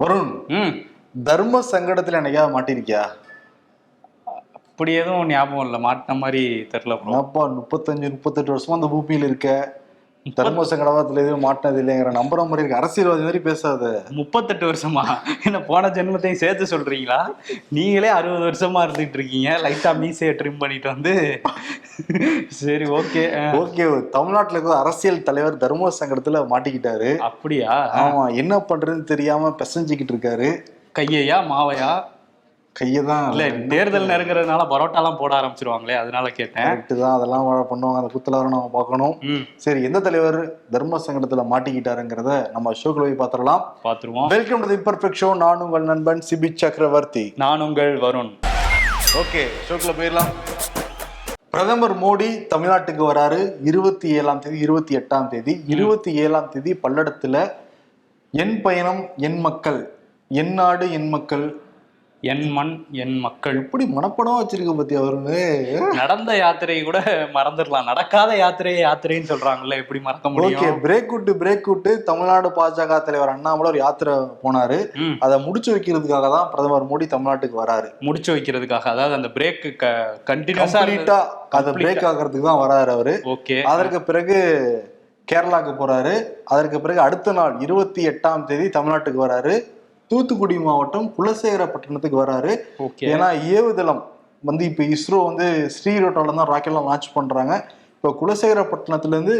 வருண் ம். தர்ம சங்கடத்துல என்னைக்காவது மாட்டிருக்கியா அப்படி எதுவும் ஞாபகம் இல்லை. மாட்டின மாதிரி தெரில என்னப்பா முப்பத்தஞ்சு முப்பத்தெட்டு வருஷமா அந்த பூமியில இருக்க? தர்ம சங்கடத்துல எதுவும் மாட்டினது இல்லைங்கிற நம்புற மாதிரி இருக்கு. அரசியல்வாதி மாதிரி பேசாத. முப்பத்தெட்டு வருஷமா? என்ன போன ஜென்மத்தையும் சேர்த்து சொல்றீங்களா? நீங்களே அறுபது வருஷமா இருந்துட்டு இருக்கீங்க. லைட்டா மீசையை ட்ரிம் பண்ணிட்டு வந்து. சரி ஓகே ஓகே தமிழ்நாட்டுல இருக்கிற அரசியல் தலைவர் தர்ம சங்கடத்துல மாட்டிக்கிட்டாரு. அப்படியா? ஆமா என்ன பண்றதுன்னு தெரியாம பிசைஞ்சுக்கிட்டு இருக்காரு. கையையா மாவையா? கையதான் இல்ல தேர்தல் நெருங்குறதுனால பரோட்டாலாம் போட ஆரம்பிச்சிருவாங்களே அதனால கேட்டேன். கரெக்ட் தான் அதெல்லாம் பண்ணுவாங்க அந்த குத்துல நம்ம பார்க்கணும். சரி எந்த தலைவர் தர்ம சங்கடத்துல மாட்டிக்கிட்டாருங்கிறத நம்ம ஷோக்குள்ள போய் பார்த்துடலாம். பாத்துருவோம் welcome to the perfect show நான் உங்கள் நண்பன் சிபி சக்கரவர்த்தி. நான் உங்கள் வருண். ஓகே ஷோக்குள்ள போயிடலாம். பிரதமர் மோடி தமிழ்நாட்டுக்கு வராரு. இருபத்தி ஏழாம் தேதி இருபத்தி எட்டாம் தேதி. இருபத்தி ஏழாம் தேதி பல்லடத்துல என் பயணம் என் மக்கள் என் நாடு என் மக்கள் என் மண் என் மக்கள். எப்படி மனப்படம் வச்சிருக்க பத்தி அவருன்னு நடந்த யாத்திரையை கூட மறந்துடலாம். நடக்காத யாத்திரையை யாத்திரைன்னு சொல்றாங்கல்ல எப்படி மறக்க ஓகே முடியும் பிரேக் விட்டு பிரேக் விட்டு தமிழ்நாடு பாஜக தலைவர் அண்ணாமலை ஒரு யாத்திரை போனாரு. அதை முடிச்சு வைக்கிறதுக்காக தான் பிரதமர் மோடி தமிழ்நாட்டுக்கு வராரு. முடிச்சு வைக்கிறதுக்காக. அதாவது அந்த பிரேக் கண்டினியூஸா அதை பிரேக் ஆகிறதுக்கு தான் வராரு அவரு. ஓகே. அதற்கு பிறகு கேரளாக்கு போறாரு. அதற்கு பிறகு அடுத்த நாள் இருபத்தி எட்டாம் தேதி தமிழ்நாட்டுக்கு வராரு. தூத்துக்குடி மாவட்டம் குலசேகரப்பட்டினத்துக்கு வராரு. ஏன்னா ஏவுதளம் வந்து இப்ப இஸ்ரோ வந்து ஸ்ரீரோட்டால தான் ராக்கெட்லாம் லான்ச் பண்றாங்க. இப்போ குலசேகரப்பட்டினத்துல இருந்து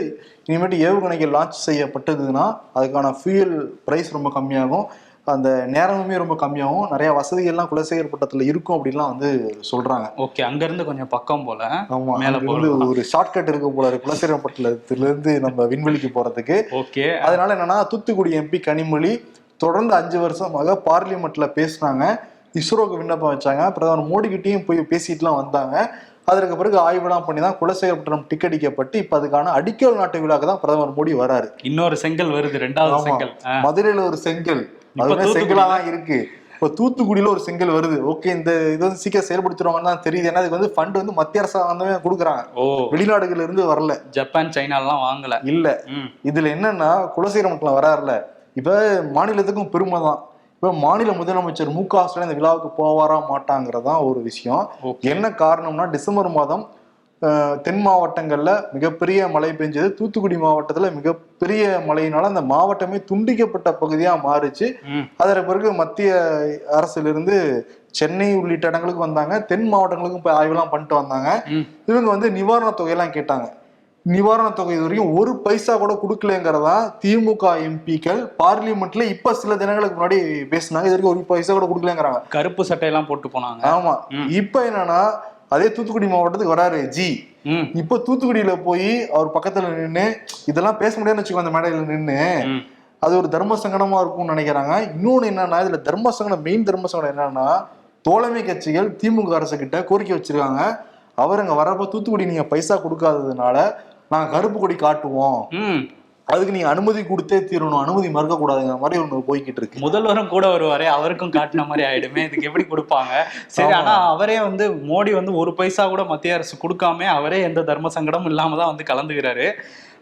இனிமேட்டு ஏவுகணைகள் லான்ச் செய்யப்பட்டதுன்னா அதுக்கான ஃபியூயல் பிரைஸ் ரொம்ப கம்மியாகும். அந்த நேரமுமே ரொம்ப கம்மியாகும். நிறைய வசதிகள்லாம் குலசேகரப்பட்டத்துல இருக்கும் அப்படின்லாம் வந்து சொல்றாங்க. ஓகே அங்க இருந்து கொஞ்சம் பக்கம் போல. ஆமா மேல போகலாம் ஒரு ஷார்ட்கட் இருக்கு போல இருக்கு. குலசேகரப்பட்டினத்துல இருந்து நம்ம விண்வெளிக்கு போறதுக்கு. ஓகே. அதனால என்னன்னா தூத்துக்குடி எம்பி கனிமொழி தொடர்ந்து அஞ்சு வருஷமாக பார்லிமெண்ட்ல பேசினாங்க இஸ்ரோக்கு விண்ணப்பம் வச்சாங்க. பிரதமர் மோடி கிட்டயும் போய் பேசிட்டுலாம் வந்தாங்க. அதற்கு பிறகு ஆய்வுலாம் பண்ணி தான் குலசேகரப்பட்டினம் டிக்கெடிக்கப்பட்டு இப்ப அதுக்கான அடிக்கல் நாட்டு விழாக்கு தான் பிரதமர் மோடி வராரு. இன்னொரு செங்கல் வருது ரெண்டாவது. செங்கல். மதுரையில ஒரு செங்கல். அதுவே தூத்துக்குடியில- செங்கலா தான் இருக்கு. இப்போ தூத்துக்குடியில ஒரு செங்கல் வருது. ஓகே இந்த இது வந்து சீக்கிரம் செயல்படுத்திடுவாங்கன்னு தான் தெரியுது. ஏன்னா இதுக்கு வந்து ஃபண்ட் வந்து மத்திய அரசாங்கமே கொடுக்குறாங்க. ஓ. வெளிநாடுகள்ல இருந்து வரல. ஜப்பான் சைனாலாம் வாங்கல. இல்ல. இதுல என்னன்னா குலசேகரமட்டில் வராருல. இப்ப மாநிலத்துக்கும் பெருமை தான் இப்ப மாநில முதலமைச்சர் மு க ஸ்டாலின் இந்த விழாவுக்கு போவாரா மாட்டாங்கிறதான் ஒரு விஷயம். என்ன காரணம்னா டிசம்பர் மாதம் தென் மாவட்டங்கள்ல மிகப்பெரிய மழை பெஞ்சது. தூத்துக்குடி மாவட்டத்துல மிகப்பெரிய மழையினால அந்த மாவட்டமே துண்டிக்கப்பட்ட பகுதியா மாறுச்சு. அதற்கு பிறகு மத்திய அரசிலிருந்து சென்னை உள்ளிட்ட இடங்களுக்கு வந்தாங்க. தென் மாவட்டங்களுக்கும் போய் ஆய்வுலாம் பண்ணிட்டு வந்தாங்க. இவங்க வந்து நிவாரண தொகையெல்லாம் கேட்டாங்க. நிவாரண தொகை இது வரைக்கும் ஒரு பைசா கூட கொடுக்கலங்கிறதா திமுக எம்பிக்கள் பார்லிமெண்ட்ல இப்ப சில தினங்களுக்கு முன்னாடி பேசினாங்க. இது வரைக்கும் ஒரு பைசா கூட கொடுக்கலங்கிறாங்க. கருப்பு சட்டையெல்லாம் போட்டு போனாங்க. ஆமா. இப்ப என்னன்னா அதே தூத்துக்குடி மாவட்டத்துக்கு வராரு ஜி. இப்ப தூத்துக்குடியில போய் அவர் பக்கத்துல நின்னு இதெல்லாம் பேச முடியாதுன்னு வச்சுக்கோ அந்த மேடையில நின்னு. அது ஒரு தர்ம சங்கடமா இருக்கும்னு நினைக்கிறாங்க. இன்னொன்னு என்னன்னா இதுல தர்ம சங்கடம் மெயின் தர்ம சங்கடம் என்னன்னா தோழமை கட்சிகள் திமுக அரசு கிட்ட கோரிக்கை வச்சிருக்காங்க. அவர் அங்க வரப்ப தூத்துக்குடி நீங்க பைசா கொடுக்காததுனால நாங்க கருப்பு கொடி காட்டுவோம். அதுக்கு நீங்க அனுமதி கொடுத்தே தீரணும். அனுமதி மறுக்க கூடாதுங்கிற மாதிரி ஒண்ணு போய்கிட்டு இருக்கு. முதல்வரும் கூட வருவாரே அவருக்கும் காட்டின மாதிரி ஆயிடுமே. இதுக்கு எப்படி கொடுப்பாங்க? சரி. ஆனா அவரே வந்து மோடி வந்து ஒரு பைசா கூட மத்திய அரசு கொடுக்காம அவரே எந்த தர்ம சங்கடமும் இல்லாம தான் வந்து கலந்துக்கிறாரு.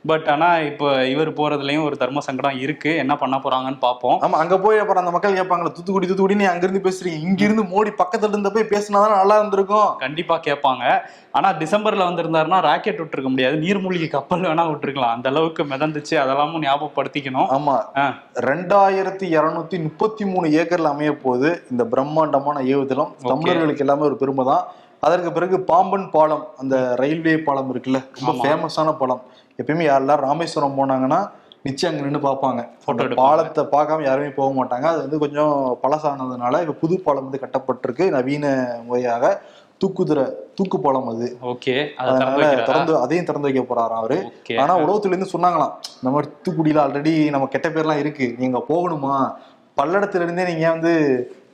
பட் ஆனா இப்போ இவர் போறதுலயும் ஒரு தர்ம சங்கடம் இருக்கு. என்ன பண்ண போறாங்கன்னு பார்ப்போம் ஆமா அங்க போய் அப்புறம் அந்த மக்கள் கேட்பாங்களா தூத்துக்குடி தூத்துக்குடி நீ அங்க இருந்து பேசுறீங்க. இங்க இருந்து மோடி பக்கத்துல இருந்த போய் பேசினாதான் நல்லா இருந்திருக்கும். கண்டிப்பா கேட்பாங்க. ஆனா டிசம்பர்ல வந்திருந்தாருன்னா ராக்கெட் விட்டுருக்க முடியாது. நீர்மூழ்கி கப்பல் வேணா விட்டுருக்கலாம். அந்த அளவுக்கு மிதந்துச்சு. அதெல்லாமும் ஞாபகப்படுத்திக்கணும். ஆமா. ஆ. ரெண்டாயிரத்தி இருநூத்தி முப்பத்தி மூணு ஏக்கர்ல அமைய போகுது இந்த பிரம்மாண்டமான ஏவுதளம். தமிழர்களுக்கு எல்லாமே ஒரு பெருமை தான் அதற்கு பிறகு பாம்பன் பாலம் அந்த ரயில்வே பாலம் இருக்குல்ல ரொம்ப. ஃபேமஸான பாலம். எப்பயுமே யாரெல்லாம் ராமேஸ்வரம் போனாங்கன்னா நிச்சயம் அங்க நின்று பார்ப்பாங்க. பாலத்தை பார்க்காம யாருமே போக மாட்டாங்க. அது வந்து கொஞ்சம் பழசானதுனால இப்ப புது பாலம் வந்து கட்டப்பட்டிருக்கு. நவீன முறையாக தூக்குதுறை தூக்கு பாலம் அது. ஓகே. அதனால? திறந்து அதையும் திறந்து வைக்க போறாராம் அவரு. ஆனா உலகத்துல இருந்து சொன்னாங்களாம் இந்த மாதிரி தூத்துக்குடியில ஆல்ரெடி நம்ம கெட்ட பேர்லாம் இருக்கு. நீங்க போகணுமா? பல்லடத்துல இருந்தே நீங்க வந்து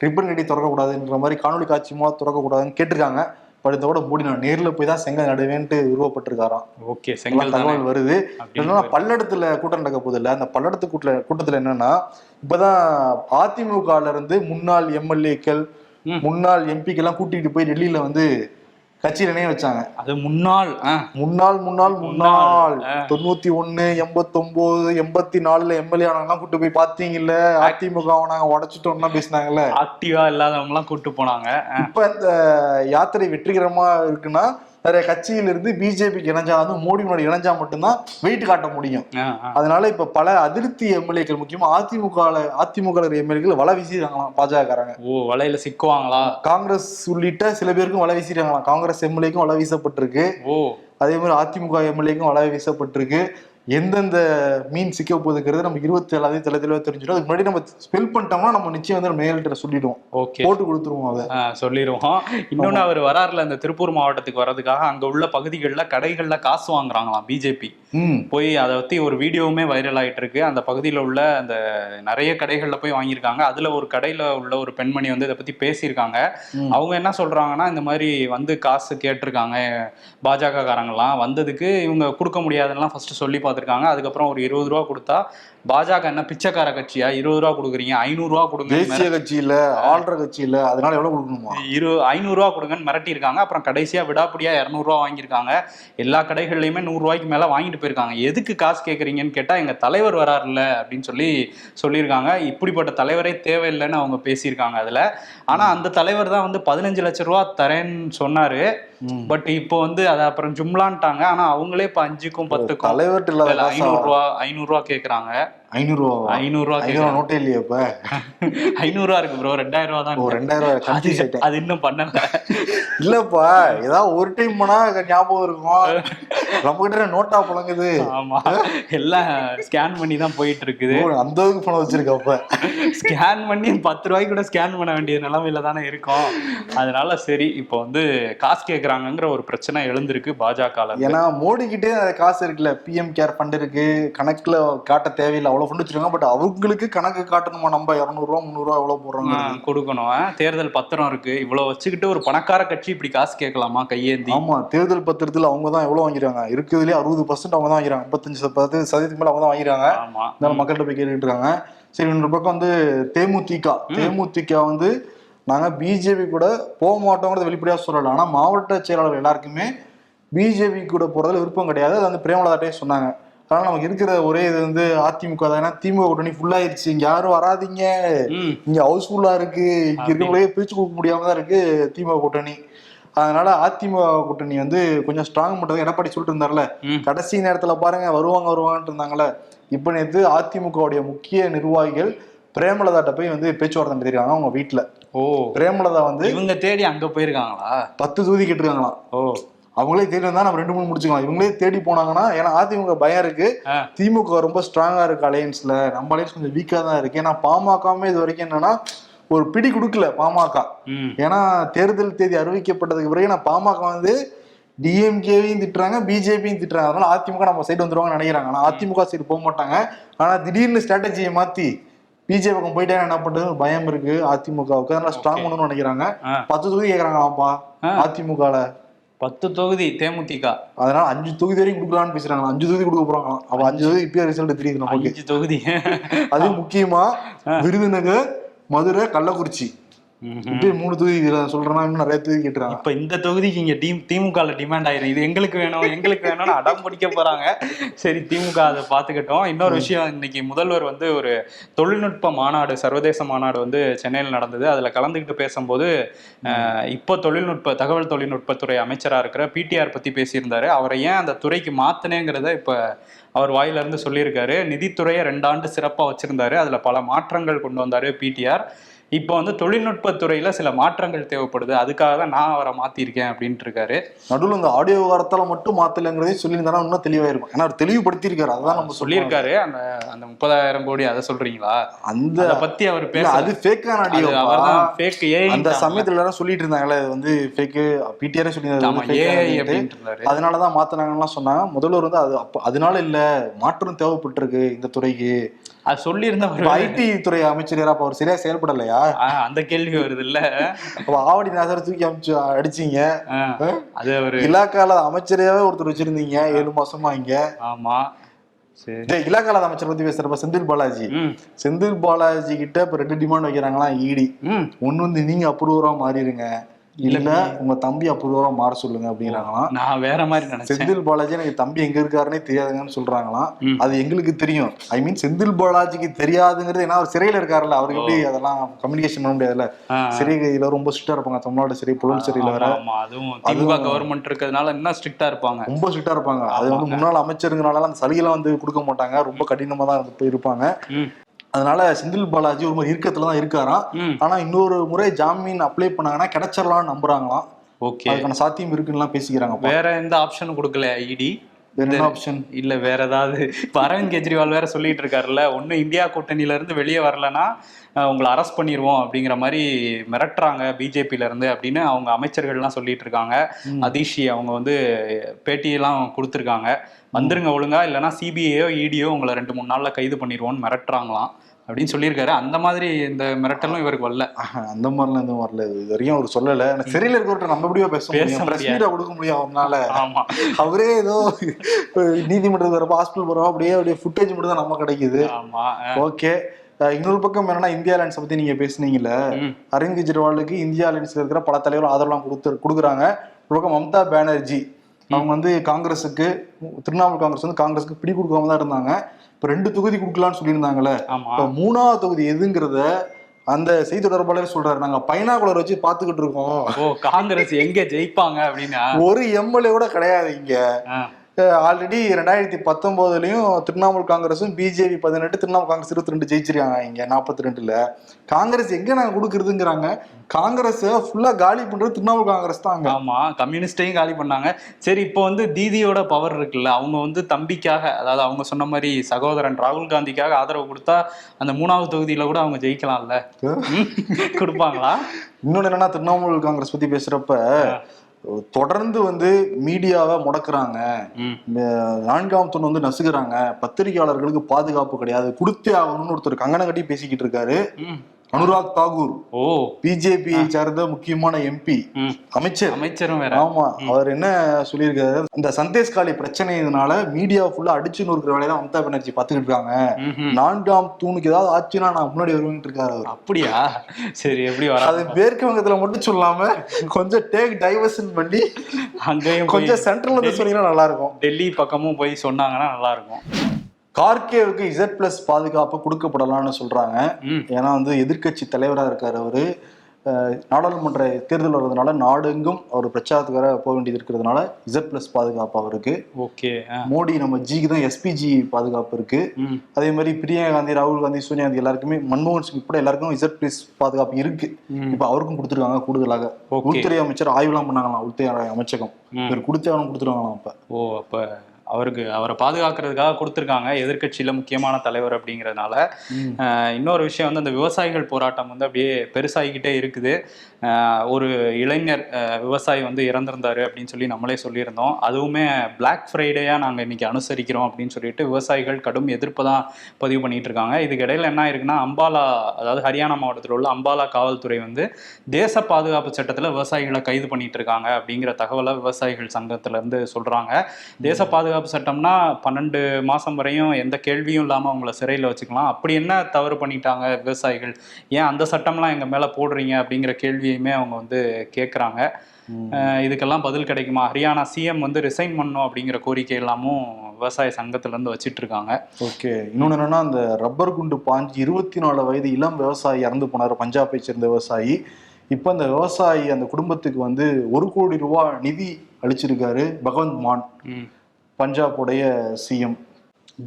ரிப்பன் கட்டி திறக்க கூடாதுன்ற மாதிரி காணொலி காட்சி மூலம் திறக்க கூடாதுன்னு கேட்டிருக்காங்க. பட் இதோட மூடி நான் நேர்ல போய் தான் செங்கல் நடுவேன்ட்டு உருவப்பட்டிருக்காராம். ஓகே செங்கல் தகவல் வருது. என்னன்னா பல்லடத்துல கூட்டம் நடக்க போகுது இல்ல. அந்த பல்லடத்து கூட்டல கூட்டத்துல என்னன்னா இப்பதான் அதிமுகல இருந்து முன்னாள் எம்எல்ஏக்கள். முன்னாள் எம்பிக்கெல்லாம் கூட்டிட்டு போய் டெல்லியில வந்து கட்சியில இணைய வச்சாங்க. அது முன்னாள் முன்னாள் முன்னாள் முன்னாள். தொண்ணூத்தி ஒண்ணு எண்பத்தொன்பது எண்பத்தி நாலுல எம்எல்ஏ ஆனவங்க கூட்டு போய் பாத்தீங்கல்ல அதிமுக நாங்க உடைச்சிட்டோம்னா பேசினாங்கல்ல? ஆக்டிவா இல்லாதவங்க எல்லாம் கூட்டு போனாங்க இப்ப இந்த யாத்திரை வெற்றிகரமா இருக்குன்னா நிறைய கட்சியில இருந்து பிஜேபிக்கு இணைஞ்சா வந்து மோடி முன்னாடி இணைஞ்சா மட்டும்தான் வெயிட் காட்ட முடியும். அதனால இப்ப பல அதிருப்தி எம்எல்ஏக்கள் முக்கியமா அதிமுக அதிமுக எம்எல்ஏக்கள் வலை வீசிருக்காங்களாம் பாஜகக்காரங்க ஓ வலையில சிக்குவாங்களா? காங்கிரஸ் உள்ளிட்ட சில பேருக்கும் வலை வீசிருக்காங்களாம் காங்கிரஸ் எம்எல்ஏக்கும் வலை வீசப்பட்டிருக்கு. ஓ. அதே மாதிரி அதிமுக எம்எல்ஏக்கும் வலை வீசப்பட்டிருக்கு. எந்தெந்த மீன் சிக்க போகுதுங்கிறது நம்ம இருபத்தி ஏழாவது தெல தெளிவா தெரிஞ்சிடும் அதுக்கு முன்னாடி நம்ம ஸ்பெல் பண்ணிட்டோம்னா நம்ம நிச்சயம் வந்து மேல்கிட்ட சொல்லிடுவோம். ஓகே போட்டு கொடுத்துருவோம் அதை. ஆ, சொல்லிருவோம் இன்னொன்னு அவர் வராருல இந்த திருப்பூர் மாவட்டத்துக்கு வர்றதுக்காக அங்க உள்ள பகுதிகளில் கடைகள்ல காசு வாங்குறாங்களாம் பிஜேபி. ம். போய் அதை பத்தி ஒரு வீடியோவுமே வைரல் ஆயிட்டு இருக்கு அந்த பகுதியில் உள்ள அந்த நிறைய கடைகள்ல போய் வாங்கியிருக்காங்க. அதுல ஒரு கடையில உள்ள ஒரு பெண்மணி வந்து இதை பத்தி பேசியிருக்காங்க. அவங்க என்ன சொல்றாங்கன்னா இந்த மாதிரி வந்து காசு கேட்டிருக்காங்க பாஜக காரங்கெல்லாம் வந்ததுக்கு இவங்க கொடுக்க முடியாதுன்னெல்லாம் ஃபர்ஸ்ட் சொல்லி பார்த்திருக்காங்க. அதுக்கப்புறம் ஒரு இருபது ரூபா கொடுத்தா பாஜக என்ன பிச்சைக்கார கட்சியா? இருபது ரூபா கொடுக்குறீங்க ஐநூறு ரூபா கொடுங்க தேசிய கட்சியில ஆள்ற கட்சியில அதனால எவ்வளவு கொடுக்கணுமா? இரு ஐநூறுரூவா கொடுங்கன்னு மிரட்டியிருக்காங்க. அப்புறம் கடைசியாக விடாப்பிடியா இரநூறுவா வாங்கியிருக்காங்க. எல்லா கடைகள்லையுமே நூறுரூவாய்க்கு மேலே வாங்கிட்டு போயிருக்காங்க. எதுக்கு காசு கேட்குறீங்கன்னு கேட்டால் எங்கள் தலைவர் வராருல்ல அப்படின்னு சொல்லி சொல்லியிருக்காங்க. இப்படிப்பட்ட தலைவரே தேவையில்லைன்னு அவங்க பேசியிருக்காங்க அதில். ஆனால் அந்த தலைவர் தான் வந்து பதினஞ்சு லட்ச ரூபா தரேன்னு சொன்னார். பட் இப்போ வந்து அதை அப்புறம் ஜும்லான்ட்டாங்க. ஆனால் அவங்களே இப்போ அஞ்சுக்கும் பத்துக்கும் தலைவர்கிட்ட ஐநூறுரூவா ஐநூறுரூவா கேட்குறாங்க ஐநூறு ரூபா ஐநூறுரூவா ஐநூறு நோட்டே இல்லையா இப்ப ஐநூறுரூவா இருக்கு ப்ரோ ரெண்டாயிரம் ரூபா தான். ரெண்டாயிரம் ரூபாய் அது இன்னும் பண்ணல. இல்லப்பா ஏதாவது ஒரு டைம் போனா ஞாபகம் இருக்கும்? நம்ம கிட்ட நோட்டா புழங்குது? ஆமா. எல்லாம் ஸ்கேன் பண்ணி தான் போயிட்டு இருக்குது. அந்த அளவுக்கு பணம் வச்சிருக்க அப்ப? ஸ்கேன் பண்ணி பத்து ரூபாய்க்கு கூட ஸ்கேன் பண்ண வேண்டிய நிலைமையில தானே இருக்கோம். அதனால சரி இப்போ வந்து காசு கேக்குறாங்கங்கிற ஒரு பிரச்சனை எழுந்திருக்கு பாஜக ஏன்னா மோடி கிட்டே காசு இருக்குல்ல பிஎம் கேர் ஃபண்ட் இருக்கு கணக்குல காட்ட தேவையில்லை அவ்வளவு ஃபண்ட் வச்சிருக்காங்க. பட் அவங்களுக்கு கணக்கு காட்டணுமா? நம்ம இரநூறுவா முந்நூறுவா எவ்வளவு போடுறாங்க? கொடுக்கணும். தேர்தல் பத்திரம் இருக்கு. இவ்வளவு வச்சுக்கிட்டு ஒரு பணக்கார கட்சி இப்படி காசு கேட்கலாமா? கையேந்தி. ஆமா தேர்தல் பத்திரத்துல அவங்க தான் எவ்வளவு வாங்கிறாங்க இருக்கிறதுலயே அறுபது பர்சன்ட் அவங்க தான் வாங்கிறாங்க முப்பத்தஞ்சு சதவீத- சதவீதத்துக்கு மேல அவங்க தான் வாங்கிறாங்க இருந்தாலும் மக்கள்கிட்ட போய் கேட்டுட்டு இருக்காங்க. சரி இன்னொரு பக்கம் வந்து தேமுதிக. தேமுதிக வந்து நாங்க பிஜேபி கூட போக மாட்டோங்கிறத வெளிப்படையா சொல்லல. ஆனா மாவட்ட செயலாளர் எல்லாருக்குமே பிஜேபி கூட போறதுல விருப்பம் கிடையாது. அது வந்து பிரேமலதாட்டே சொன்னாங்க. அதனால நமக்கு இருக்கிற ஒரே இது வந்து அதிமுக தான். ஏன்னா திமுக கூட்டணி ஃபுல் ஆயிருச்சு. இங்க யாரும் வராதீங்க. இங்க ஹவுஸ்ஃபுல்லா இருக்கு. இங்க இருக்கிறவங்களே பிரிச்சு கொடுக்க முடியாம தான் இருக்கு திமுக கூட்டணி. அதனால அதிமுக கூட்டணி வந்து கொஞ்சம் ஸ்ட்ராங் பண்றது எடப்பாடி சொல்லிட்டு இருந்தார்ல. கடைசி நேரத்துல பாருங்க வருவாங்க வருவாங்கன்னு இருந்தாங்கல்ல. இப்ப நேத்து அதிமுகவுடைய முக்கிய நிர்வாகிகள் பிரேமலதாட்ட போய் வந்து பேச்சுவார்த்தை நடத்திருக்காங்க அவங்க வீட்டுல ஓ. பிரேமலதா வந்து இவங்க தேடி அங்க போயிருக்காங்களா? பத்து தொகுதி கேட்டிருக்காங்களாம். ஓ. அவங்களே தேடி வந்தா நம்ம ரெண்டு மூணு முடிச்சுக்கலாம். இவங்களே தேடி போனாங்கன்னா ஏன்னா அதிமுக பயம் இருக்கு. திமுக ரொம்ப ஸ்ட்ராங்கா இருக்கு அலையன்ஸ்ல நம்ம அலையன்ஸ் கொஞ்சம் வீக்கா தான் இருக்கு. ஏன்னா பாமகமே இது வரைக்கும் என்னன்னா ஒரு பிடி கொடுக்கல பாமக. ஏன்னா தேர்தல் தேதி அறிவிக்கப்பட்டதுக்கு பிறகு நான் பாமக வந்து டிஎம்கேவையும் திட்டுறாங்க பிஜேபியும் திட்டுறாங்க. அதனால அதிமுக நம்ம சைடு வந்துருவாங்கன்னு நினைக்கிறாங்க. ஆனா அதிமுக சைடு போக மாட்டாங்க. ஆனா திடீர்னு ஸ்ட்ராட்டஜியை மாத்தி பிஜேபி பக்கம் போயிட்டா என்ன பண்றது? பயம் இருக்கு. அதிமுகவுக்கு. அதனால ஸ்ட்ராங் பண்ணணும்னு நினைக்கிறாங்க. பத்து தொகுதி கேக்குறாங்களாம்ப்பா ஆ. அதிமுகல. பத்து தொகுதி தேமுதிக. அதனால அஞ்சு தொகுதி வரைக்கும் கொடுக்கலாம்னு பேசுறாங்க அஞ்சு தொகுதி கொடுக்க போறாங்களாம் அப்ப அஞ்சு. தொகுதி இப்பயே ரிசல்ட் தெரியுது நமக்கு. அஞ்சு தொகுதி. அது முக்கியமா விருதுநகர் மதுரை கள்ளக்குறிச்சி. இப்பயே மூணு தொகுதி இதுல சொல்றேன்னா இன்னும் நிறைய தொகுதி கேட்டுறாங்க இப்ப இந்த தொகுதிக்கு இங்க டீம் திமுக டிமாண்ட் ஆயிரும். இது எங்களுக்கு வேணும் எங்களுக்கு வேணும்னு அடம் பிடிக்க போறாங்க. சரி திமுக அதை பாத்துக்கிட்டோம் இன்னொரு விஷயம் இன்னைக்கு முதல்வர் வந்து ஒரு தொழில்நுட்ப மாநாடு சர்வதேச மாநாடு வந்து சென்னையில் நடந்தது. அதுல கலந்துக்கிட்டு பேசும்போது இப்போ தொழில்நுட்ப தகவல் தொழில்நுட்பத்துறை அமைச்சரா இருக்கிற பிடிஆர் பத்தி பேசியிருந்தாரு. அவரை ஏன் அந்த துறைக்கு மாத்தினேங்கிறத இப்ப அவர் வாயில இருந்து சொல்லியிருக்காரு. நிதித்துறையை ரெண்டாண்டு சிறப்பா வச்சிருந்தாரு. அதுல பல மாற்றங்கள் கொண்டு வந்தாரு பிடிஆர் இப்போ வந்து தொழில்நுட்பத்துறையில சில மாற்றங்கள் தேவைப்படுது. அதுக்காக தான் நான் அவரை மாத்திருக்கேன் அப்படின்ட்டு இருக்காரு நடுவுல இந்த ஆடியோ விவகாரத்தால மட்டும் மாத்தலங்கிறதே சொல்லியிருந்தானா இன்னும் தெளிவா இருக்கும். ஏன்னா அவர் தெளிவுபடுத்தியிருக்காரு. அதான் நம்ம சொல்லியிருக்காரு. அந்த அந்த முப்பதாயிரம் கோடி அதை சொல்றீங்களா? அந்த பத்தி அவர் பேச அது ஃபேக்கான ஆடியோ அவர்தான் fake AI அந்த ன்ட்டாங்க. சமயத்துல எல்லாரும் சொல்லிட்டு இருந்தாங்களே இது வந்து ஃபேக்கு பிடிஆரே சொல்லியிருந்தாரு இருந்தாரு. அதனாலதான் மாத்தினாங்கன்னு சொன்னாங்க. முதல்வர் வந்து அது அப்ப அதனால இல்ல மாற்றம் தேவைப்பட்டிருக்கு இந்த துறைக்கு. அது சொல்லியிருந்தவர். ஐடி துறை அமைச்சர் அவர் சரியா செயல்படலையா? அந்த கேள்வி வருது இல்ல அப்ப ஆவடி நாசர் தூக்கி அமைச்சு அடிச்சீங்க. அது அவரு இலாக்கால அமைச்சரையாவே ஒருத்தர் வச்சிருந்தீங்க ஏழு மாசமா இங்க. ஆமா. இலாக்கால அமைச்சர் பத்தி பேசுறப்ப செந்தில் பாலாஜி. செந்தில் பாலாஜி கிட்ட இப்ப ரெண்டு டிமாண்ட் வைக்கிறாங்களா ஈடி. ம். ஒண்ணு வந்து நீங்க அப்ரூவரா மாறிடுங்க. இல்ல உங்க தம்பி அப்ரூவரா மாற சொல்லுங்க அப்படிங்கிறாங்களாம். நான் வேற மாதிரி நினைச்சேன். செந்தில் பாலாஜி எனக்கு தம்பி எங்க இருக்காருன்னே தெரியாதுங்கன்னு சொல்றாங்களாம். அது எங்களுக்கு தெரியும். ஐ மீன் செந்தில் பாலாஜிக்கு தெரியாதுங்கிறது ஏன்னா அவர் சிறையில இருக்காருல்ல அவருக்கு எப்படி அதெல்லாம் கம்யூனிகேஷன் பண்ண முடியாதுல்ல? கையில ரொம்ப ஸ்ட்ரிக்டா இருப்பாங்க தமிழ்நாடு சிறை புழல் சிறையில வேற. அதுவும் திமுக கவர்மெண்ட் இருக்கிறதுனால இன்னும் ஸ்ட்ரிக்டா இருப்பாங்க. ரொம்ப ஸ்ட்ரிக்டா இருப்பாங்க. அது வந்து முன்னாள் அமைச்சருங்கனால அந்த சலுகைலாம் வந்து கொடுக்க மாட்டாங்க. ரொம்ப கடினமா தான் இருப்பாங்க அதனால செந்தில் பாலாஜி ஒரு மாதிரி இறுக்கத்துல தான் இருக்காராம் ஆனா இன்னொரு முறை ஜாமீன் அப்ளை பண்ணாங்கன்னா கிடைச்சிடலாம்னு நம்புறாங்களாம். ஓகே. அதுக்கான சாத்தியம் இருக்குன்னு பேசிக்கிறாங்க. வேற எந்த ஆப்ஷனும் கொடுக்கல என்ன ஆப்ஷன் இல்ல வேற ஏதாவது. இப்ப அரவிந்த் கெஜ்ரிவால் வேற சொல்லிட்டு இருக்காருல்ல ஒண்ணு இந்தியா கூட்டணியில இருந்து வெளியே வரலன்னா உங்களை அரெஸ்ட் பண்ணிடுவோம் அப்படிங்கிற மாதிரி மிரட்டுறாங்க பிஜேபியில இருந்து அப்படின்னு அவங்க அமைச்சர்கள்லாம் சொல்லிட்டு இருக்காங்க அதிஷி அவங்க வந்து பேட்டியெல்லாம் கொடுத்துருக்காங்க. வந்துருங்க ஒழுங்கா. இல்லைன்னா சிபிஐயோ இடியோ உங்களை ரெண்டு மூணு நாள்ல கைது பண்ணிடுவோம்னு மிரட்டுறாங்களாம். அப்படின்னு சொல்லியிருக்காரு. அந்த மாதிரி இந்த மிரட்டலும் இவருக்கு வரல. அந்த மாதிரிலாம் எதுவும் வரல. இது வரையும் அவர் சொல்லல. எனக்கு சிறையில இருக்கிறவர்கிட்ட நம்ம எப்படியோ பேச முடியும் பிரஸ் கொடுக்க முடியும் அவனால அவரே ஏதோ நீதிமன்றத்துக்கு வரப்ப ஹாஸ்பிட்டல் போறோம் அப்படியே அப்படியே ஃபுட்டேஜ் மட்டும் தான் நம்ம கிடைக்குது. ஓகே இன்னொரு பக்கம் என்னன்னா இந்தியா அலைன்ஸ் பத்தி நீங்க பேசுனீங்கல்ல. அரவிந்த் கெஜ்ரிவாலுக்கு இந்தியா அலைன்ஸ்ல இருக்கிற பல தலைவரும் ஆதரவுலாம் கொடுத்து கொடுக்குறாங்க. ஒரு பக்கம் மம்தா பானர்ஜி. அவங்க வந்து காங்கிரஸுக்கு திரிணாமுல் காங்கிரஸ் வந்து காங்கிரஸுக்கு பிடி கொடுக்காம தான் இருந்தாங்க. இப்ப ரெண்டு தொகுதி கொடுக்கலாம்னு சொல்லியிருந்தாங்கல்ல இப்ப மூணாவது தொகுதி எதுங்கிறத அந்த செய்தி தொடர்பாளர் சொல்றாரு. நாங்க பைனாகுலர் வச்சு பாத்துக்கிட்டு இருக்கோம். ஓ காங்கிரஸ் எங்க ஜெயிப்பாங்க அப்படின்னா? ஒரு எம்எல்ஏ கூட கிடையாது இங்க. ஆல்ரெடி ரெண்டாயிரத்தி பத்தொன்பதுலயும் திரிணாமுல் காங்கிரஸும் பிஜேபி பதினெட்டு திரிணாமுல் காங்கிரஸ் இருபத்தி ரெண்டு ஜெயிச்சிருக்காங்க இங்க நாற்பத்தி ரெண்டுல காங்கிரஸ் எங்க நாங்க கொடுக்கறதுங்கிறாங்க? காங்கிரஸ் ஃபுல்லா காலி பண்றது திரிணாமுல் காங்கிரஸ் தான் அங்க. ஆமா கம்யூனிஸ்டையும் காலி பண்ணாங்க. சரி இப்போ வந்து தீதியோட பவர் இருக்குல்ல அவங்க வந்து தம்பிக்காக அதாவது அவங்க சொன்ன மாதிரி சகோதரன் ராகுல் காந்திக்காக ஆதரவு கொடுத்தா அந்த மூணாவது தொகுதியில கூட அவங்க ஜெயிக்கலாம்ல? கொடுப்பாங்களா? இன்னொன்னு என்னன்னா திரிணாமுல் காங்கிரஸ் பத்தி பேசுறப்ப தொடர்ந்து வந்து மீடியாவை முடக்குறாங்க. நான்காம் தூண் வந்து நசுக்குறாங்க. பத்திரிகையாளர்களுக்கு பாதுகாப்பு கிடையாது. கொடுத்தே ஆகணும்னு ஒருத்தர் கங்கணம் கட்டி பேசிக்கிட்டு இருக்காரு. அனுராக் தாகூர் ஓ. பிஜேபி சார்ந்த முக்கியமான எம்பி அமைச்சர். அமைச்சரும் வேற. ஆமா அவர் என்ன சொல்லியிருக்காரு? இந்த சந்தேஷ்காலி பிரச்சனையினால மீடியா ஃபுல்லா அடிச்சு நொறுக்கிற வேலையை தான் மம்தா பானர்ஜி பாத்துக்கிட்டு இருக்காங்க. நான்காம் தூணுக்கு ஏதாவது ஆச்சுன்னா நான் முன்னாடி வருவேன்ட்டு இருக்காரு அவர். அப்படியா? சரி எப்படி வர அது மேற்கு வங்கத்துல மட்டும் சொல்லாம கொஞ்சம் டேக் டைவர்ஷன் பண்ணி அங்கேயும் கொஞ்சம் சென்ட்ரல் வந்து சொன்னீங்கன்னா நல்லா இருக்கும் டெல்லி பக்கமும் போய் சொன்னாங்கன்னா நல்லா இருக்கும் கார்கேவுக்கு இசட் பிளஸ் பாதுகாப்பு கொடுக்கப்படலாம்னு சொல்றாங்க. ஏன்னா வந்து எதிர்க்கட்சி தலைவரா இருக்காரு அவரு. நாடாளுமன்ற தேர்தல் வர்றதுனால நாடெங்கும் அவர் பிரச்சாரத்துக்காக போக வேண்டியது இருக்கிறதுனால இசட் பிளஸ் பாதுகாப்பு அவருக்கு. ஓகே. மோடி நம்ம ஜிக்கு தான் எஸ்பிஜி பாதுகாப்பு இருக்கு. அதே மாதிரி பிரியங்கா காந்தி ராகுல் காந்தி சோனியா காந்தி எல்லாருக்குமே மன்மோகன் சிங் கூட எல்லாருக்கும் இசட் பிளஸ் பாதுகாப்பு இருக்கு. இப்ப அவருக்கும் கொடுத்துருக்காங்க கூடுதலாக. உள்துறை அமைச்சர் ஆய்வுலாம் பண்ணாங்களாம் உள்துறை அமைச்சகம். இவர் கொடுத்தவனும் கொடுத்துருவாங்களாம் இப்ப. ஓ அப்ப அவருக்கு அவரை பாதுகாக்கிறதுக்காக கொடுத்துருக்காங்க. எதிர்க்கட்சியில முக்கியமான தலைவர் அப்படிங்கிறதுனால இன்னொரு விஷயம் வந்து அந்த விவசாயிகள் போராட்டம் வந்து அப்படியே பெருசாகிக்கிட்டே இருக்குது. ஒரு இளைஞர் விவசாயி வந்து இறந்திருந்தாரு அப்படின்னு சொல்லி நம்மளே சொல்லியிருந்தோம். அதுவுமே பிளாக் ஃப்ரைடேயா நாங்க இன்னைக்கு அனுசரிக்கிறோம் அப்படின்னு சொல்லிட்டு விவசாயிகள் கடும் எதிர்ப்பு தான் பதிவு பண்ணிட்டு இருக்காங்க. இதுக்கு இடையில என்ன இருக்குன்னா அம்பாலா அதாவது ஹரியானா மாவட்டத்தில் உள்ள அம்பாலா காவல்துறை வந்து தேச பாதுகாப்பு சட்டத்துல விவசாயிகளை கைது பண்ணிட்டு இருக்காங்க அப்படிங்கிற தகவலை விவசாயிகள் சங்கத்துல இருந்து சொல்றாங்க. தேச பாதுகாப்பு சட்டம்னா பன்னெண்டு மாசம் வரையும் எந்த கேள்வியும் இல்லாம அவங்கள சிறையில வச்சுக்கலாம். அப்படி என்ன தவறு பண்ணிட்டாங்க விவசாயிகள்? ஏன் அந்த சட்டம்லாம் எங்க மேல போடுறீங்க அப்படிங்கிற கேள்வியுமே அவங்க வந்து கேட்குறாங்க இதுக்கெல்லாம் பதில் கிடைக்குமா? ஹரியானா சிஎம் வந்து ரிசைன் பண்ணணும் அப்படிங்கிற கோரிக்கை எல்லாமும் விவசாய சங்கத்துல இருந்து வச்சிட்டு இருக்காங்க ஓகே. இன்னொன்னு என்னன்னா அந்த ரப்பர் குண்டு பாஞ்சு இருபத்தி நாலு வயது இளம் விவசாயி இறந்து போனார். பஞ்சாபை சேர்ந்த விவசாயி. இப்ப அந்த விவசாயி அந்த குடும்பத்துக்கு வந்து ஒரு கோடி ரூபாய் நிதி அளிச்சிருக்காரு பகவந்த் மான். பஞ்சாபுடைய சிஎம்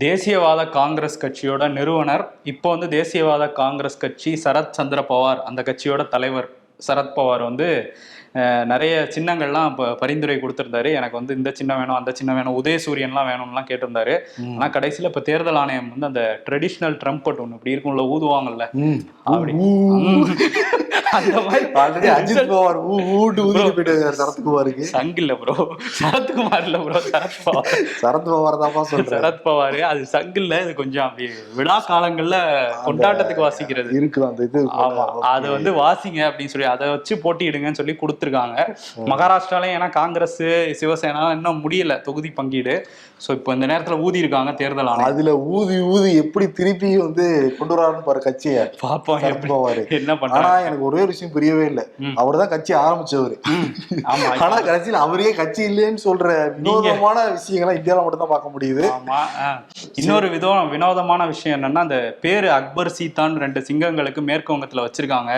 தேசியவாத காங்கிரஸ் கட்சியோட நிறுவனர். இப்போ வந்து தேசியவாத காங்கிரஸ் கட்சி சரத் சந்திர பவார் அந்த கட்சியோட தலைவர். சரத் பவார் வந்து நிறைய சின்னங்கள்லாம் இப்போ பரிந்துரை கொடுத்திருந்தாரு. எனக்கு வந்து இந்த சின்னம் வேணும் அந்த சின்னம் வேணும் உதயசூரியன்லாம் வேணும்லாம் கேட்டிருந்தாரு. ஆனா கடைசியில இப்போ தேர்தல் ஆணையம் வந்து அந்த ட்ரெடிஷ்னல் ட்ரம்ப் ஒன்று இப்படி இருக்கும்ல ஊதுவாங்கல்ல. அப்படி. அந்த மாதிரி ஆல்ரெடி அஜித் பவார் ஊ ஊட்டு ஊதிட்டு போயிட்டு இருக்காரு சரத்குமாருக்கு. சங்கில்ல ப்ரோ சரத்குமார் இல்ல ப்ரோ சரத் பவார் சரத் பவார் தான்ப்பா சொல்றேன். சரத் பவார் அது சங்கில்ல இது கொஞ்சம் அப்படி விழா காலங்கள்ல கொண்டாட்டத்துக்கு வாசிக்கிறது. இருக்குது அந்த இது ஆமா அதை வந்து வாசிங்க அப்படின்னு சொல்லி அதை வச்சு போட்டியிடுங்கன்னு சொல்லி கொடுத்து கொடுத்துருக்காங்க மகாராஷ்டிராலையும் ஏன்னா காங்கிரஸ் சிவசேனா இன்னும் முடியல தொகுதி பங்கீடு. ஸோ இப்போ இந்த நேரத்துல ஊதி இருக்காங்க தேர்தல் ஆணையம். அதுல ஊதி ஊதி எப்படி திருப்பி வந்து கொண்டு வராருன்னு பாரு கட்சியை. போவாரு என்ன பண்றாங்க எனக்கு ஒரே ஒரு விஷயம் புரியவே இல்லை. அவர் தான் கட்சி ஆரம்பிச்சவரு. ஆனா கடைசியில் அவரே கட்சி இல்லைன்னு சொல்ற வினோதமான விஷயங்களை இந்தியாவில மட்டும் தான் பார்க்க முடியுது. இன்னொரு விதம் வினோதமான விஷயம் என்னன்னா அந்த பேரு அக்பர் சீதான் ரெண்டு சிங்கங்களுக்கு மேற்கு வங்கத்துல வச்சிருக்காங்க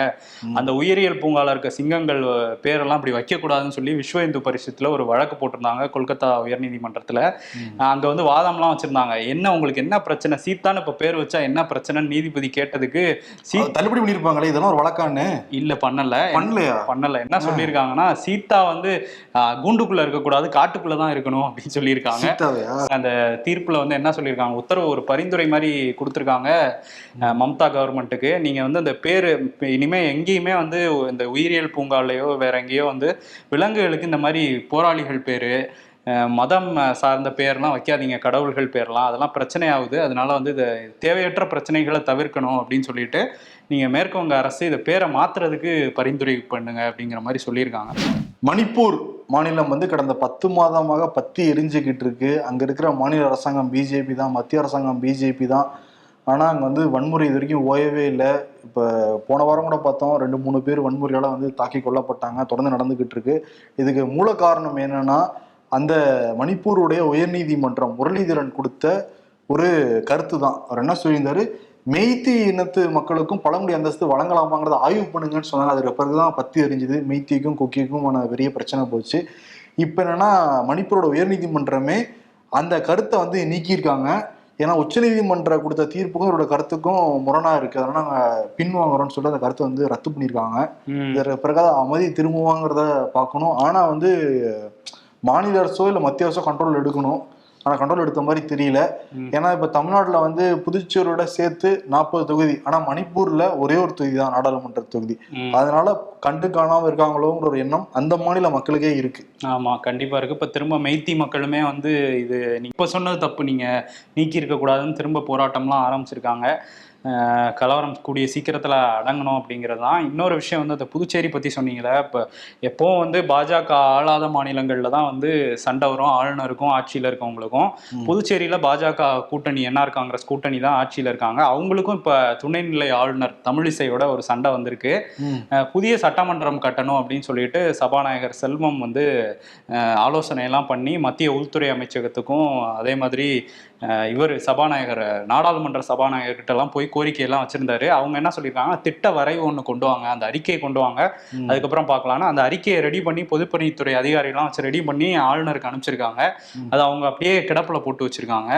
அந்த உயிரியல் பூங்கால இருக்க சிங்கங்கள் பேரெல்லாம் அப்படி வைக்க கூடாதுன்னு சொல்லி விஸ்வ இந்து பரிஷத்துல ஒரு வழக்கு போட்டிருந்தாங்க கொல்கத்தா உயர்நீதிமன்றத்துல. அங்க வந்து வாதம்லாம் வச்சிருந்தாங்க. என்ன உங்களுக்கு என்ன பிரச்சனை? சீதான் இப்ப பேர் வச்சா என்ன பிரச்சனைன்னு நீதிபதி கேட்டதுக்கு தள்ளுபடி பண்ணிருப்பாங்களே இதெல்லாம் ஒரு வழக்கான்னு. இல்ல பண்ணல. பண்ணலையா? பண்ணல. என்ன சொல்லியிருக்காங்கன்னா சீதா வந்து கூண்டுக்குள்ள இருக்கக்கூடாது காட்டுக்குள்ள தான் இருக்கணும் அப்படின்னு சொல்லியிருக்காங்க. அந்த தீர்ப்புல வந்து என்ன சொல்லியிருக்காங்க? உத்தரவு ஒரு பரிந்துரை மாதிரி கொடுத்துருக்காங்க மம்தா கவர்மெண்ட்டுக்கு. நீங்க வந்து அந்த பேரு இனிமே எங்கேயுமே வந்து இந்த உயிரியல் பூங்காலையோ வேற எங்கேயோ வந்து விலங்குகளுக்கு இந்த மாதிரி போராளிகள் பேரு மதம் சார்ந்த பேர்லாம் வைக்காதீங்க கடவுள்கள் பேர்லாம். அதெல்லாம் பிரச்சனை ஆகுது அதனால வந்து இது தேவையற்ற பிரச்சனைகளை தவிர்க்கணும் அப்படின்னு சொல்லிட்டு நீங்கள் மேற்குவங்க அரசு இதை பேரை மாற்றுறதுக்கு பரிந்துரை பண்ணுங்க அப்படிங்கிற மாதிரி சொல்லியிருக்காங்க. மணிப்பூர் மாநிலம் வந்து கடந்த பத்து மாதமாக பத்தி எரிஞ்சுக்கிட்டு இருக்கு. அங்கே இருக்கிற மாநில அரசாங்கம் பிஜேபி தான் மத்திய அரசாங்கம் பிஜேபி தான். ஆனால் அங்கே வந்து வன்முறை இது வரைக்கும் ஓயவே இல்லை. இப்போ போன வாரம் கூட பார்த்தோம் ரெண்டு மூணு பேர் வன்முறையால் வந்து தாக்கி கொல்லப்பட்டாங்க தொடர்ந்து நடந்துக்கிட்டு இருக்கு. இதுக்கு மூல காரணம் என்னன்னா அந்த மணிப்பூருடைய உயர்நீதிமன்றம் முரளிதரன் கொடுத்த ஒரு கருத்து தான் அவர் என்ன சொல்லியிருந்தாரு? மெய்த்தி இனத்து மக்களுக்கும் பழங்குடி அந்தஸ்து வழங்கலாமாங்கிறத ஆய்வு பண்ணுங்கன்னு சொன்னாங்க. அதுக்கு பிறகுதான் பத்தி எரிஞ்சுது மெய்த்திக்கும் குக்கிக்குமான பெரிய பிரச்சனை போச்சு. இப்போ என்னன்னா மணிப்பூரோட உயர்நீதிமன்றமே அந்த கருத்தை வந்து நீக்கியிருக்காங்க. ஏன்னா உச்சநீதிமன்ற கொடுத்த தீர்ப்புக்கும் அவரோட கருத்துக்கும் முரணா இருக்கு. அதனால நாங்க பின்வாங்குறோம்னு சொல்லிட்டு அந்த கருத்தை வந்து ரத்து பண்ணியிருக்காங்க. இதற்கு பிறகு அமைதி திரும்புவாங்கிறத பார்க்கணும். ஆனா வந்து மாநில அரசோ இல்லை மத்திய அரசோ கண்ட்ரோல் எடுக்கணும். ஆனா கண்ட்ரோல் எடுத்த மாதிரி தெரியல. ஏன்னா இப்ப தமிழ்நாட்டுல வந்து புதுச்சேரியோட சேர்த்து நாற்பது தொகுதி. ஆனா மணிப்பூர்ல ஒரே ஒரு தொகுதி தான் நாடாளுமன்ற தொகுதி. அதனால கண்டு காணாம இருக்காங்களோங்கிற ஒரு எண்ணம் அந்த மாநில மக்களுக்கே இருக்கு. ஆமா கண்டிப்பா இருக்கு. இப்ப திரும்ப மெய்த்தி மக்களுமே வந்து இது நீ இப்ப சொன்னது தப்பு. நீங்க நீக்கி இருக்க கூடாதுன்னு திரும்ப போராட்டம்லாம் ஆரம்பிச்சிருக்காங்க. கலவரம் கூடிய சீக்கிரத்துல அடங்கணும் அப்படிங்கிறது தான் இன்னொரு விஷயம் வந்து அந்த புதுச்சேரி பத்தி சொன்னீங்களே இப்ப எப்பவும் வந்து பாஜக ஆளாத மாநிலங்கள்ல தான் வந்து சண்டை வரும் ஆளுநருக்கும் ஆட்சியில இருக்கவங்களுக்கும். புதுச்சேரியில பாஜக கூட்டணி என்ஆர் காங்கிரஸ் கூட்டணி தான் ஆட்சியில இருக்காங்க. அவங்களுக்கும் இப்ப துணைநிலை ஆளுநர் தமிழிசையோட ஒரு சண்டை வந்திருக்கு. புதிய சட்டமன்றம் கட்டணும் அப்படின்னு சொல்லிட்டு சபாநாயகர் செல்வம் வந்து அஹ், ஆலோசனையெல்லாம் பண்ணி மத்திய உள்துறை அமைச்சகத்துக்கும் அதே மாதிரி இவர் சபாநாயகர் நாடாளுமன்ற சபாநாயகர்கிட்ட எல்லாம் போய் கோரிக்கையெல்லாம் வச்சிருந்தாரு. அவங்க என்ன சொல்லியிருக்காங்க திட்ட வரைவு ஒன்று கொண்டு வாங்க அந்த அறிக்கையை கொண்டு வாங்க. அதுக்கப்புறம் பார்க்கலாம்னா அந்த அறிக்கையை ரெடி பண்ணி பொதுப்பணித்துறை அதிகாரிகள்லாம் வச்சு ரெடி பண்ணி ஆளுநருக்கு அனுப்பிச்சிருக்காங்க. அது அவங்க அப்படியே கிடப்புல போட்டு வச்சிருக்காங்க.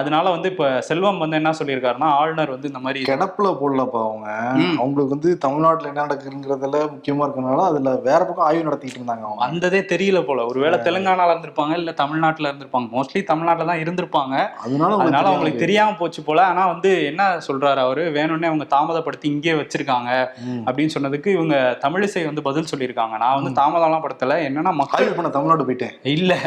அதனால வந்து இப்ப செல்வம் வந்து என்ன சொல்லியிருக்காருன்னா ஆளுநர் வந்து இந்த மாதிரி கிடப்புல போடலப்பா அவங்க. அவங்களுக்கு வந்து தமிழ்நாட்டுல என்ன நடக்குங்கிறதுல முக்கியமா இருக்கனால அதுல வேற பக்கம் ஆய்வு நடத்திட்டு இருந்தாங்க அவங்க. வந்ததே தெரியல போல. ஒருவேளை தெலுங்கானால இருந்திருப்பாங்க இல்ல தமிழ்நாட்டுல இருந்திருப்பாங்க. மோஸ்ட்லி தமிழ்நாட்டுல தான் இருந்திருப்பாங்க. அதனால உங்களுக்கு அதனால அவங்களுக்கு. தெரியாம போச்சு போல. ஆனா வந்து என்ன சொல்றாரு அவரு? வேணும்னே அவங்க தாமதப்படுத்தி இங்கேயே வச்சிருக்காங்க. அப்படின்னு சொன்னதுக்கு இவங்க தமிழிசை வந்து பதில் சொல்லியிருக்காங்க. நான் வந்து தாமதம்லாம் படுத்தல. என்னன்னா மக்கள் பண்ண தமிழ்நாடு போயிட்டேன். இல்ல.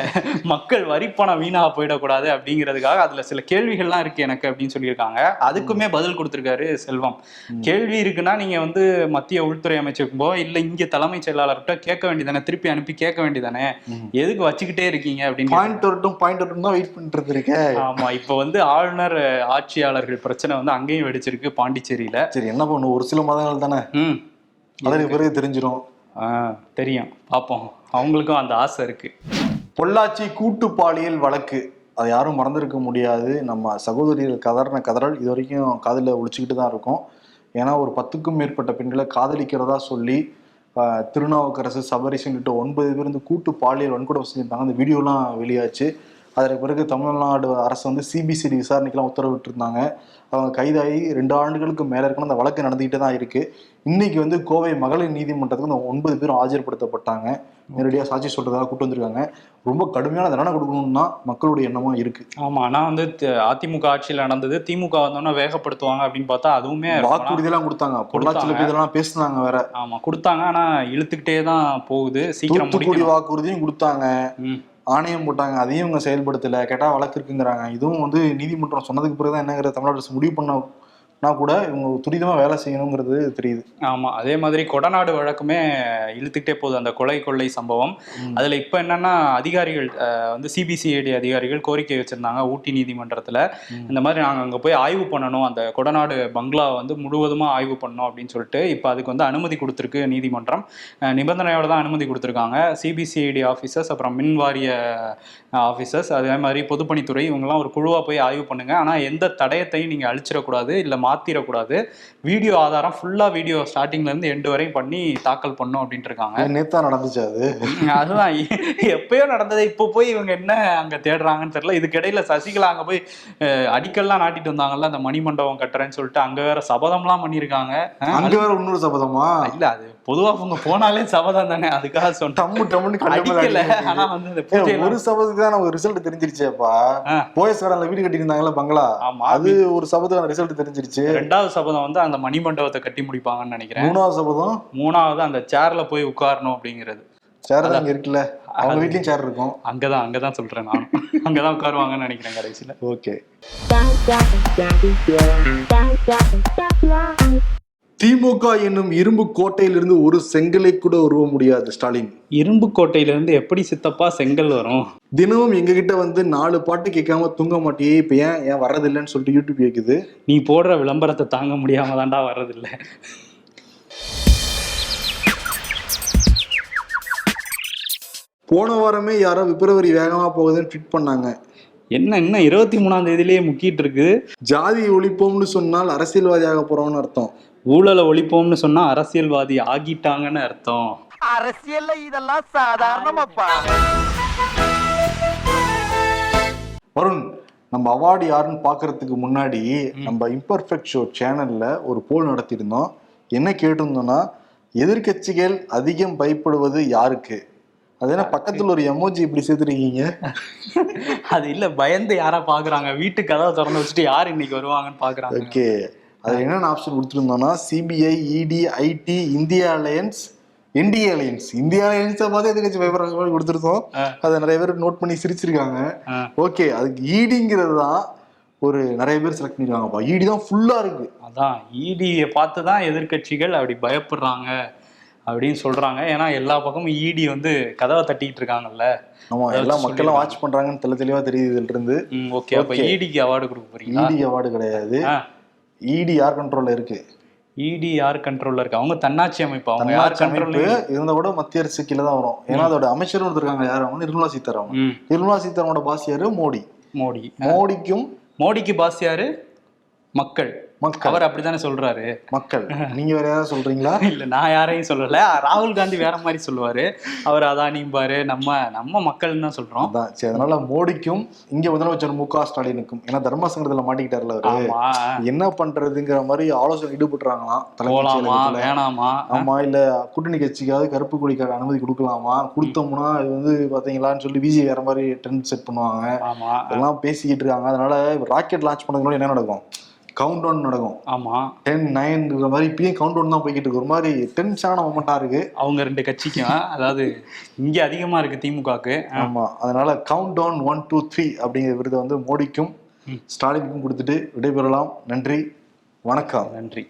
மக்கள் வரிப்பணம் வீணா போயிடக்கூடாது அப்படிங்கிறதுக்காக அதுல சில கேள்விகள்லாம் இருக்கு எனக்கு அப்படின்னு சொல்லியிருக்காங்க. அதுக்குமே பதில் கொடுத்திருக்காரு செல்வம். கேள்வி இருக்குன்னா நீங்க வந்து மத்திய உள்துறை அமைச்சருக்கோ இல்ல இங்க தலைமைச் செயலாளர்கிட்ட கேட்க வேண்டியதானே? திருப்பி அனுப்பி கேட்க வேண்டியதானே. எதுக்கு வச்சுக்கிட்டே இருக்கீங்க அப்படின்னு பாயிண்ட் வரட்டும் பாயிண்ட் வரட்டும் தான் வெயிட் பண்ணிட்டு இருந்திருக்கேன். ஆமா இப்ப வந்து ஆளுநர் ஆட்சியாளர்கள் பிரச்சனை வந்து அங்கேயும் வெடிச்சிருக்கு பாண்டிச்சேரியில. சரி என்ன பண்ணும் ஒரு சில மாதங்கள் தானே? ம். அதற்கு பிறகு தெரிஞ்சிடும் ஆ, தெரியும். பார்ப்போம் அவங்களுக்கும் அந்த ஆசை இருக்கு. பொள்ளாச்சி கூட்டு பாலியல் வழக்கு. அதை யாரும் மறந்திருக்க முடியாது. நம்ம சகோதரிகள் கதறின கதறல் இது வரைக்கும் காதில் ஒழிச்சுக்கிட்டு தான் இருக்கும். ஏன்னா ஒரு பத்துக்கும் மேற்பட்ட பெண்களை காதலிக்கிறதா சொல்லி திருநாவுக்கரசு சபரிசன் உள்ளிட்ட ஒன்பது பேர் வந்து கூட்டு பாலியல் வன்கொடுமை செஞ்சிருந்தாங்க. அந்த வீடியோலாம் வெளியாச்சு. அதற்கு பிறகு தமிழ்நாடு அரசு வந்து சிபிசிடி விசாரணைக்கெல்லாம் உத்தரவிட்டிருந்தாங்க. அவங்க கைதாகி ரெண்டு ஆண்டுகளுக்கு மேலே இருக்கணும். அந்த வழக்கு நடந்துகிட்டே தான் இருக்கு. இன்னைக்கு வந்து கோவை மகளிர் நீதிமன்றத்துக்கு அந்த ஒன்பது பேரும் ஆஜர்படுத்தப்பட்டாங்க. நேரடியாக சாட்சி சொல்றதாக கூட்டு வந்திருக்காங்க. ரொம்ப கடுமையான தண்டனை கொடுக்கணும்னு தான் மக்களுடைய எண்ணமா இருக்கு. ஆமா ஆனா வந்து அதிமுக ஆட்சியில நடந்தது திமுக வந்தோன்னா வேகப்படுத்துவாங்க அப்படின்னு பார்த்தா அதுவுமே வாக்குறுதியெல்லாம் கொடுத்தாங்க. பொள்ளாச்சியில இதெல்லாம் பேசுனாங்க வேற. ஆமா கொடுத்தாங்க. ஆனா இழுத்துக்கிட்டே தான் போகுது. சீக்கிரம் வாக்குறுதியும் கொடுத்தாங்க. ஆணையம் போட்டாங்க அதையும் இவங்க செயல்படுத்தலை கேட்டால் வழக்கு இருக்குங்கிறாங்க. இதுவும் வந்து நீதிமன்றம் சொன்னதுக்கு பிறகு தான் என்னங்கிற தமிழ்நாடு அரசு முடிவு பண்ண கூட இவங்க துரிதமா வேலை செய்யணுங்கிறது தெரியுது. ஆமா அதே மாதிரி கொடநாடு வழக்குமே இழுத்துக்கிட்டே போகுது அந்த கொலை கொள்ளை சம்பவம். அதுல இப்ப என்னன்னா அதிகாரிகள் வந்து சிபிசிஐடி அதிகாரிகள் கோரிக்கை வச்சிருந்தாங்க ஊட்டி நீதிமன்றத்துல. இந்த மாதிரி நாங்க அங்க போய் ஆய்வு பண்ணணும் அந்த கொடநாடு பங்களா வந்து முழுவதுமா ஆய்வு பண்ணணும் அப்படின்னு சொல்லிட்டு இப்ப அதுக்கு வந்து அனுமதி கொடுத்துருக்கு நீதிமன்றம். நிபந்தனையோட தான் அனுமதி கொடுத்துருக்காங்க. சிபிசிஐடி ஆஃபீஸர்ஸ் அப்புறம் மின் வாரிய ஆஃபீஸர்ஸ் அதே மாதிரி பொதுப்பணித்துறை இவங்கெல்லாம் ஒரு குழுவா போய் ஆய்வு பண்ணுங்க. ஆனா எந்த தடயத்தையும் நீங்க அழிச்சிடக்கூடாது. இல்ல மாத்திரக்கூடாது. வீடியோ ஆதாரம் ஃபுல்லா வீடியோ ஸ்டார்டிங்ல இருந்து எண்டு வரையும் பண்ணி தாக்கல் பண்ணும் அப்படின்ட்டு இருக்காங்க நேத்தா நடந்துச்சு அது? அதுதான். எப்பயோ நடந்தது இப்போ போய் இவங்க என்ன அங்க தேடுறாங்கன்னு தெரியல. இதுக்கு இடையில சசிகலா அங்க போய் அடிக்கல்லாம் நாட்டிட்டு வந்தாங்கல்ல அந்த மணிமண்டபம் கட்டுறேன்னு சொல்லிட்டு அங்க வேற சபதம்லாம் பண்ணியிருக்காங்க அங்க வேற இன்னொரு சபதமா? இல்ல அது பொதுவா அவங்க போனாலே சபதம் தானே? அதுக்காக சொன்னேன் டம்மு டம்முன்னு கல்லு மேல அடிக்கல. ஆனா வந்து இந்த பூஜையில ஒரு சபத்துக்கு தான் நமக்கு ரிசல்ட் தெரிஞ்சிருச்சேப்பா. போயஸ் கார்டன்ல வீடு கட்டியிருந்தாங்கல்ல பங்களா? ஆமா. அது ஒரு சபத்துக்கான ரிசல்ட் தெரிஞ்சிருச்சு. ரெண்டாவது சபதம் வந்து அந்த மணிமண்டபத்தை கட்டி முடிப்பாங்கன்னு நினைக்கிறேன். மூணாவது சபதம்? மூணாவது அந்த சேர்ல போய் உட்காரணும் அப்படிங்கிறது. சேர் தான் அங்க இருக்குல்ல. அவங்க வீட்லயும் சேர் இருக்கும். அங்கதான் அங்கதான் சொல்றேன் நான். அங்கதான் உட்காருவாங்கன்னு நினைக்கிறேன் கடைசியில. ஓகே திமுக என்னும் இரும்பு கோட்டையிலிருந்து ஒரு செங்கலை கூட உருவ முடியாது ஸ்டாலின். இரும்பு கோட்டையில இருந்து எப்படி சித்தப்பா செங்கல் வரும்? தினமும் எங்ககிட்ட வந்து நாலு பாட்டு கேட்காம தூங்க மாட்டியே இப்ப ஏன் ஏன் வர்றதில்லைன்னு சொல்லிட்டு யூடியூப் கேக்குது. நீ போடுற விளம்பரத்தை தாங்க முடியாம தான்டா வர்றதில்ல. போன வாரமே யாரோ பிப்ரவரி வேகமா போகுதுன்னு ட்வீட் பண்ணாங்க. என்ன இன்னும் இருபத்தி மூணாம் தேதியிலேயே முக்கிட்டு இருக்கு? ஜாதி ஒழிப்போம்னு சொன்னால் அரசியல்வாதியாக போறோம்னு அர்த்தம். ஊழலை ஒழிப்போம்னு சொன்னா அரசியல்வாதி ஆகிட்டாங்கன்னு அர்த்தம். அரசியல்ல இதெல்லாம் சாதாரணமாப்பா. வருண் நம்ம அவார்டு யாருன்னு பார்க்கறதுக்கு முன்னாடி நம்ம இம்பர்ஃபெக்ட் ஷோ சேனல்ல ஒரு போல் நடத்தியிருந்தோம். என்ன கேட்டிருந்தோம்னா எதிர்க்கட்சிகள் அதிகம் பயப்படுவது யாருக்கு? அது என்ன பக்கத்துல ஒரு எமோஜி இப்படி சேர்த்துருக்கீங்க? அது இல்ல பயந்து யாரா பாக்குறாங்க? வீட்டு கதவை திறந்து வச்சுட்டு யார் இன்னைக்கு வருவாங்கன்னு பாக்குறாங்க? ஓகே. அது என்னென்ன option கொடுத்துருந்தோம்னா CBI ED IT India alliance NDA alliance India அலையன்ஸை பார்த்து எதிர்கட்சி பயப்படுற மாதிரி கொடுத்துருந்தோம். அதை நிறைய பேர் நோட் பண்ணி சிரிச்சிருக்காங்க. ஓகே அதுக்கு ஈடிங்கிறது தான் ஒரு நிறைய பேர் செலக்ட் பண்ணிருக்காங்கப்பா. ஈடி தான் ஃபுல்லா இருக்கு. அதான் இடியை பார்த்து தான் எதிர்க்கட்சிகள் அப்படி பயப்படுறாங்க அப்படின்னு சொல்றாங்க. ஏன்னா எல்லா பக்கமும் இடி வந்து கதவை தட்டிட்டு இருக்காங்கல்ல. ஆமா எல்லா மக்களும் வாட்ச் பண்றாங்கன்னு தெளி தெளிவா தெரியுது இதுல இருந்து. ஓகே அப்ப. இடிக்கு அவார்டு கொடுக்க போறீங்களா? இடி அவார்டு கிடையாது. இடி யார் கண்ட்ரோல்ல இருக்கு. இடி யார் கண்ட்ரோல்ல இருக்கு. அவங்க தன்னாட்சி அமைப்பு. அவங்க யார் கண்ட்ரோல் இருந்தா கூட மத்திய அரசு கீழே தான் வரும். ஏன்னா அதோட அமைச்சர் இருக்காங்க. யார் அவங்க நிர்மலா சீதாராமன். நிர்மலா சீதாராமனோட பாஸ் யாரு? மோடி. மோடி. மோடிக்கும் மோடிக்கு பாஸ் யாரு? மக்கள். மக்கள். அவர் அப்படித்தானே சொல்றாரு. மக்கள். நீங்க வேற யாராவது சொல்றீங்களா? இல்ல நான் யாரையும் சொல்லல. ராகுல் காந்தி வேற மாதிரி சொல்லுவாரு. அவர் அதானிம்பாரு நம்ம நம்ம மக்கள்னு தான் சொல்றோம். சரி அதனால மோடிக்கும் இங்க முதலமைச்சர் மு க ஸ்டாலினுக்கும் ஏன்னா தர்ம சங்கடத்துல மாட்டிக்கிட்டார்ல அவரு. என்ன பண்றதுங்கிற மாதிரி ஆலோசனை ஈடுபட்டுறாங்களாம் போலாமா. வேணாமா? ஆமா இல்ல கூட்டணி கட்சிக்காவது கருப்பு கொடிக்காக அனுமதி கொடுக்கலாமா? கொடுத்தோம்னா இது வந்து பாத்தீங்களான்னு சொல்லி பிஜே வேற மாதிரி ட்ரெண்ட் செட் பண்ணுவாங்க. அதெல்லாம் பேசிக்கிட்டு இருக்காங்க. அதனால ராக்கெட் லான்ச் பண்ணதுக்கு என்ன நடக்கும்? கவுண்ட் டவுன் நடக்கும். ஆமா. டென் நைன்ங்கிற மாதிரி இப்பயும் கவுண்ட் டவுன் தான் போய்கிட்டு இருக்கு. ஒரு மாதிரி டென்ஷனான மொமெண்டா இருக்கு. அவங்க ரெண்டு கட்சிக்கும் அதாவது இங்க அதிகமா இருக்கு திமுகக்கு. ஆமா. அதனால count down one two three அப்படிங்கிற விருதை வந்து மோடிக்கும். ஸ்டாலினுக்கும் கொடுத்துட்டு விடைபெறலாம். நன்றி. வணக்கம். நன்றி.